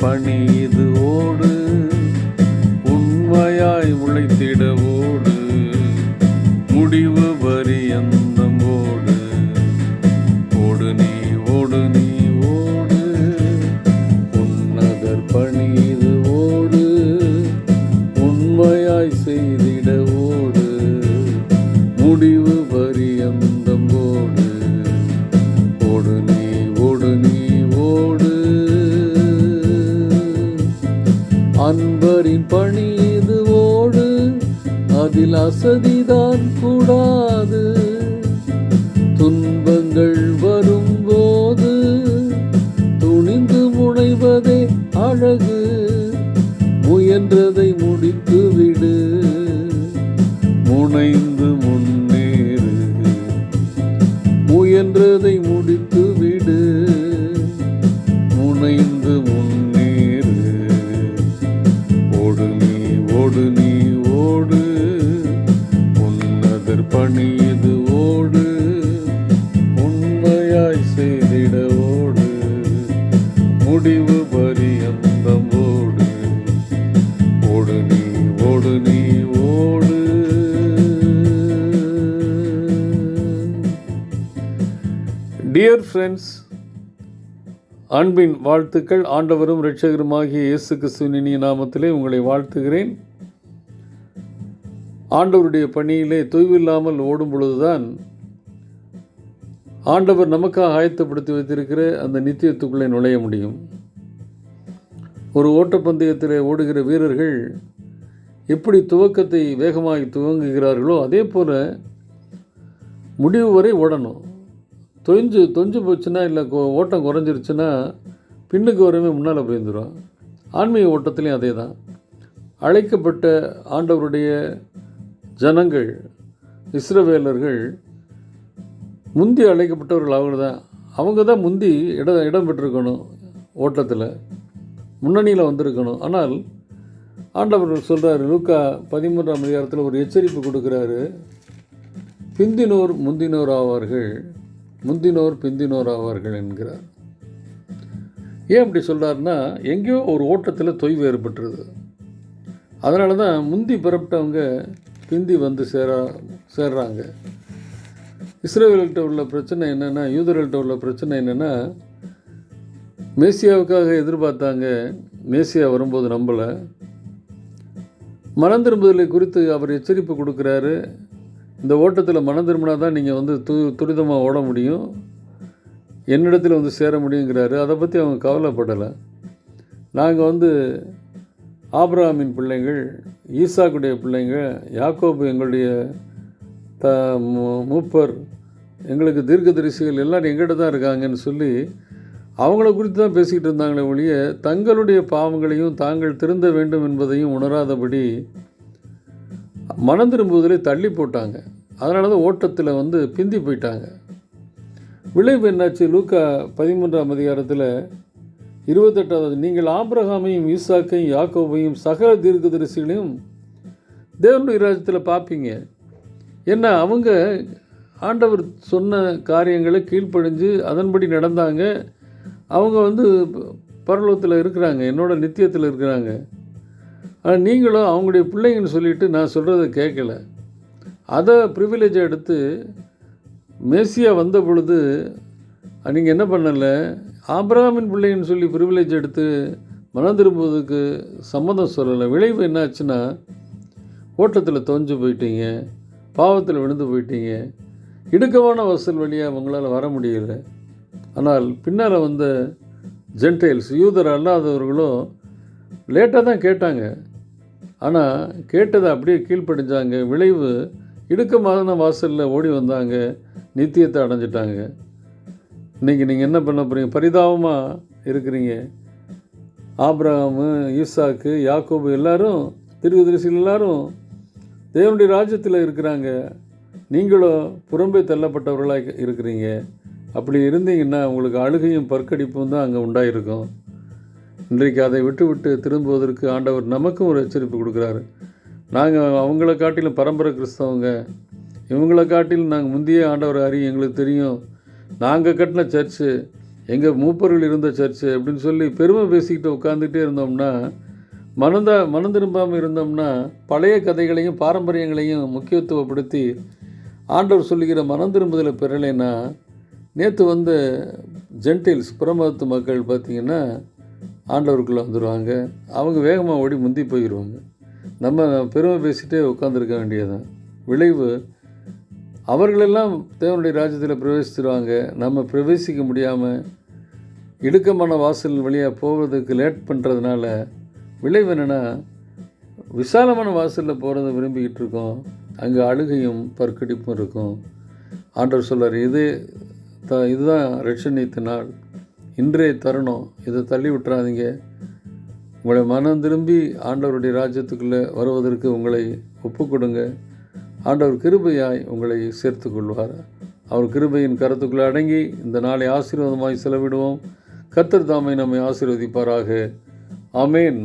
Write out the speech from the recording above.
பணி இது ஓடு. உண்மையாய் உழைத்திட ஓடு. முடிவு வரி எந்தம் ஓடு ஓடு நீ ஓடு நீ ஓடு. உன்னதர் பணி இது ஓடு. உண்மையாய் செய்திட ஓடு. முடிவு வரி எந்த அதில் அசதிதான் கூடாது. துன்பங்கள் வரும்போது துணிந்து முனைவதே அழகு. முயன்றதை முடித்து விடு. முனைந்து முன்னேறு. முயன்றதை முடித்து முடிவு பரியந்தம் ஓடு. ஓடு நீ ஓடு நீ ஓடு. டியர் ஃப்ரெண்ட்ஸ் அன்பின் வாழ்த்துக்கள். ஆண்டவரும் இரட்சகருமாகிய இயேசு கிறிஸ்துவின் இனிய நாமத்திலே உங்களை வாழ்த்துகிறேன். ஆண்டவருடைய பணியிலே தொய்வில்லாமல் ஓடும் பொழுதுதான் ஆண்டவர் நமக்காக ஆயத்தப்படுத்தி வைத்திருக்கிற அந்த நித்தியத்துக்குள்ளே நுழைய முடியும். ஒரு ஓட்டப்பந்தயத்தில் ஓடுகிற வீரர்கள் எப்படி துவக்கத்தை வேகமாக துவங்குகிறார்களோ அதே போல் முடிவு வரை ஓடணும். தொய்ஞ்சு தொஞ்சு போச்சுன்னா இல்லை ஓட்டம் குறைஞ்சிருச்சுன்னா பின்னுக்கு வரவே முன்னால் போயிருந்துடும் ஆன்மீக ஓட்டத்துலேயும் அதே தான் அழைக்கப்பட்ட ஆண்டவருடைய ஜனங்கள் இஸ்ரவேலர்கள் முந்தி அழைக்கப்பட்டவர்கள் அவங்க தான். அவங்க தான் முந்தி இடம் இடம் பெற்றிருக்கணும் ஓட்டத்தில். முன்னணியில் வந்திருக்கணும். ஆனால் ஆண்டவர் சொல்கிறாரு லூக்கா பதிமூன்றாம் அதிகாரத்தில் ஒரு எச்சரிப்பு கொடுக்குறாரு. பிந்தினோர் முந்தினோர் ஆவார்கள் முந்தினோர் பிந்தினோர் ஆவார்கள் என்கிறார். ஏன் அப்படி சொல்கிறாருன்னா எங்கேயோ ஒரு ஓட்டத்தில் தொய்வு ஏற்பட்டுருது. அதனால தான் முந்தி பிறப்பிட்டவங்க பிந்தி வந்து சேரா சேர்றாங்க. இஸ்ரேல்கிட்ட உள்ள பிரச்சனை என்னென்னா யூதர்கள்ட்ட உள்ள பிரச்சனை என்னென்னா மேசியாவுக்காக எதிர்பார்த்தாங்க மேசியா வரும்போது நம்பலை. மனம் திரும்புதலை குறித்து அவர் எச்சரிப்பு கொடுக்குறாரு. இந்த ஓட்டத்தில் மனம் திரும்பினா தான் நீங்கள் வந்து து துரிதமாக ஓட முடியும். என்னிடத்தில் வந்து சேர முடியுங்கிறாரு. அதை பற்றி அவங்க கவலைப்படலை. நாங்கள் வந்து ஆப்ராமின் பிள்ளைங்கள் ஈசாக்குடைய பிள்ளைங்க யாக்கோபு எங்களுடைய த மூ- மூப்பர் எங்களுக்கு தீர்க்கதரிசிகள் எல்லாரும் எங்கிட்ட தான் இருக்காங்கன்னு சொல்லி அவங்கள குறித்து தான் பேசிக்கிட்டு இருந்தாங்களே ஒழிய தங்களுடைய பாவங்களையும் தாங்கள் திருந்த வேண்டும் என்பதையும் உணராதபடி மனம் திரும்புவதிலே தள்ளி போட்டாங்க. அதனால தான் ஓட்டத்தில் வந்து பிந்தி போயிட்டாங்க. விளைவு என்னாச்சு? லூக்கா பதிமூன்றாம் அதிகாரத்தில் இருபத்தெட்டாவது நீங்கள் ஆப்ரஹாமையும் ஈசாக்கையும் யாக்கோபையும் சகல தீர்க்கதரிசிகளையும் தேவனுடைய ராஜ்யத்தில் பார்ப்பீங்க என்ன அவங்க ஆண்டவர் சொன்ன காரியங்களை கீழ்ப்படிஞ்சு அதன்படி நடந்தாங்க. அவங்க வந்து பரலோகத்தில் இருக்கிறாங்க என்னோட நித்தியத்தில் இருக்கிறாங்க. ஆனால் நீங்களும் அவங்களுடைய பிள்ளைங்கன்னு சொல்லிட்டு நான் சொல்கிறத கேட்கல. அதை ப்ரிவிலேஜை எடுத்து மேசியா வந்த பொழுது நீங்கள் என்ன பண்ணலை? ஆபிரகாமின் பிள்ளைங்கன்னு சொல்லி ப்ரிவிலேஜ் எடுத்து மனம் திரும்புவதுக்கு சம்மதம் சொல்லலை. விளைவு என்னாச்சுன்னா ஓட்டத்தில் தொஞ்சு போயிட்டீங்க. பாவத்தில் விழுந்து போயிட்டீங்க. இடுக்கமான வசல் வழியாக உங்களால் வர முடியல. ஆனால் பின்னால் வந்த ஜென்டைல்ஸ் யூதர் அல்லாதவர்களும் லேட்டாக தான் கேட்டாங்க. ஆனால் கேட்டதை அப்படியே கீழ்ப்படிஞ்சாங்க. விளைவு இடுக்கமான வாசலில் ஓடி வந்தாங்க. நித்தியத்தை அடைஞ்சிட்டாங்க. இன்றைக்கி நீங்கள் என்ன பண்ண போகிறீங்க பரிதாபமாக இருக்கிறீங்க. ஆப்ரஹாமு ஈசாக்கு யாக்கோபு எல்லாரும் திருவிதரிசிகள் எல்லோரும் தேவனுடைய ராஜ்யத்தில் இருக்கிறாங்க. நீங்களும் புறம்பே தள்ளப்பட்டவர்களாக இருக்கிறீங்க. அப்படி இருந்தீங்கன்னா உங்களுக்கு அழுகையும் பற்கடிப்பும் தான் அங்கே உண்டாயிருக்கும். இன்றைக்கு அதை விட்டுவிட்டு திரும்புவதற்கு ஆண்டவர் நமக்கும் ஒரு எச்சரிப்பு கொடுக்குறாரு. நாங்கள் அவங்கள காட்டிலும் பரம்பரை கிறிஸ்தவங்க. இவங்கள காட்டிலும் நாங்கள் முந்தைய ஆண்டவர் அறியும் எங்களுக்கு தெரியும். நாங்கள் கட்டின சர்ச்சு எங்கள் மூப்பர்கள் இருந்த சர்ச்சு அப்படின்னு சொல்லி பெருமை பேசிக்கிட்டு உட்காந்துக்கிட்டே இருந்தோம்னா மனந்த மனம் திரும்பாமல் இருந்தோம்னா பழைய கதைகளையும் பாரம்பரியங்களையும் முக்கியத்துவப்படுத்தி ஆண்டவர் சொல்லுகிற மனம் திரும்புதலை பெறலைன்னா நேற்று வந்த ஜென்டில்ஸ் புறமதத்து மக்கள் பார்த்திங்கன்னா ஆண்டவருக்குள்ளே வந்துடுவாங்க அவங்க வேகமாக ஓடி முந்தி போயிடுவாங்க நம்ம பெருமை பேசிகிட்டே உட்காந்துருக்க வேண்டியதுதான். விளைவு அவர்களெல்லாம் தேவனுடைய ராஜ்யத்தில் பிரவேசித்துருவாங்க நம்ம பிரவேசிக்க முடியாமல் இடுக்கமான வாசல் வழியாக போவதுக்கு லேட் பண்ணுறதுனால விளைவு என்னென்னா விசாலமான வாசலில் போகிறத விரும்பிக்கிட்டு இருக்கோம் அங்கே அழுகையும் பற்கடிப்பும் இருக்கும். ஆண்டவர் சொல்றார் இது த இதுதான் ரட்சணித்த நாள். இன்றைய தருணம். இதை தள்ளி விட்டுறாதீங்க. உங்களை மனம் திரும்பி ஆண்டவருடைய ராஜ்யத்துக்குள்ளே வருவதற்கு உங்களை ஒப்பு கொடுங்க ஆண்டவர் கிருபையாய் உங்களை சேர்த்து கொள்வார். அவர் கிருபையின் கருத்துக்குள்ளே அடங்கி இந்த நாளை ஆசீர்வாதமாய் செலவிடுவோம். கத்தர் தாமை நம்மை ஆசீர்வதிப்பாராக. அமேன்